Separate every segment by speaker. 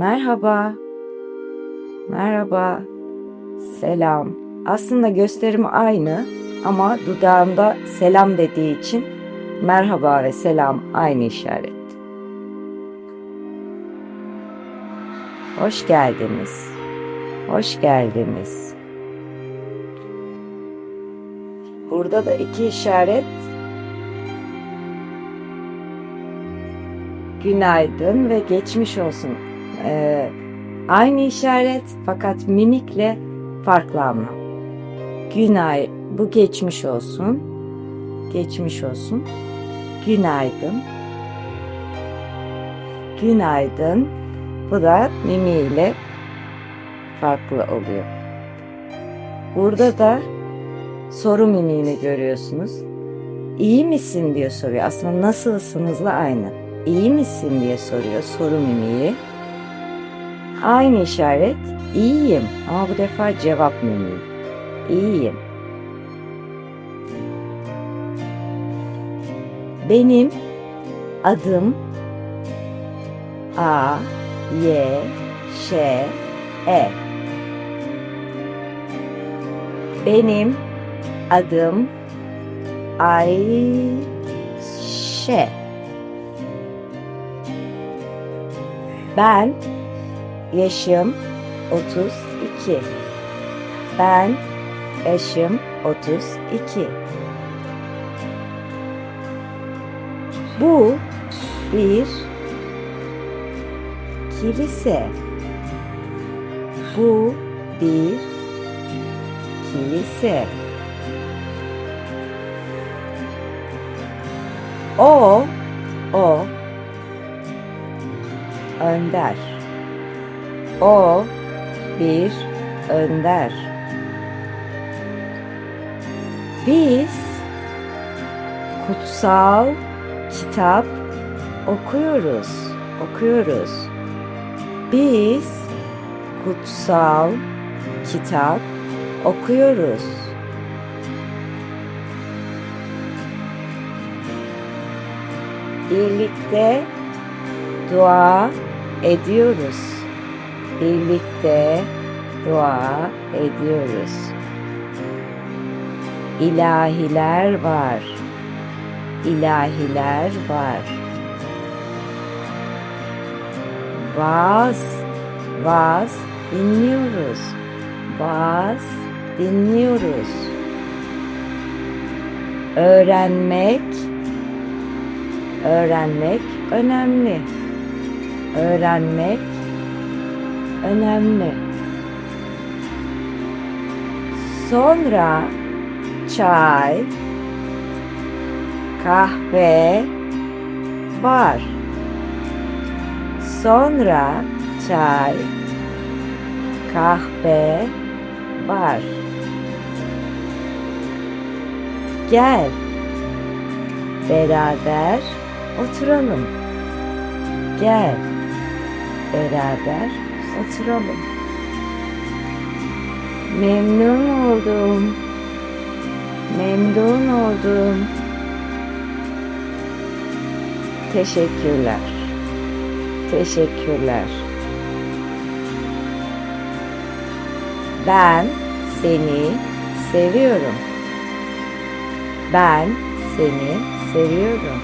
Speaker 1: Merhaba. Merhaba. Selam. Aslında gösterim aynı ama dudağımda selam dediği için merhaba ve selam aynı işaret. Hoş geldiniz. Hoş geldiniz. Burada da iki işaret. Günaydın ve geçmiş olsun. Ee, aynı işaret fakat mimikle farklı anlam. Günay, bu geçmiş olsun. Geçmiş olsun. Günaydın. Günaydın. Bu da mimiyle farklı oluyor. Burada da soru mimiğini görüyorsunuz. İyi misin diye soruyor. Aslında nasılsınızla aynı. İyi misin diye soruyor soru mimiği. Aynı işaret iyiyim ama bu defa cevap mimiği. İyiyim. Benim adım A Y Ş E. Benim adım Ayşe. Ben yaşım 32. Ben yaşım 32. Bu bir kilise. Bu bir kilise. O, o, önder. O bir önder. Biz kutsal kitap okuyoruz. Okuyoruz. Biz kutsal kitap okuyoruz. Birlikte dua ediyoruz. Birlikte dua ediyoruz. İlahiler var. İlahiler var. Vaaz, vaaz dinliyoruz. Vaaz dinliyoruz. Öğrenmek, öğrenmek önemli. Öğrenmek önemli. Sonra çay, kahve var. Sonra çay, kahve var. Gel beraber oturalım. Gel beraber oturalım. Memnun oldum. Memnun oldum. Teşekkürler. Teşekkürler. Ben seni seviyorum. Ben seni seviyorum.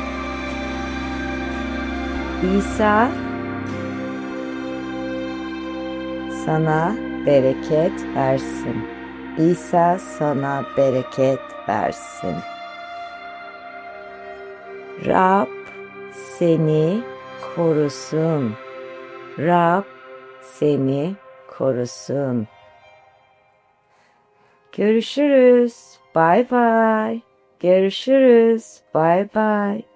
Speaker 1: İsa sana bereket versin. İsa sana bereket versin. Rab seni korusun. Rab seni korusun. Görüşürüz. Bye bye. Görüşürüz. Bye bye.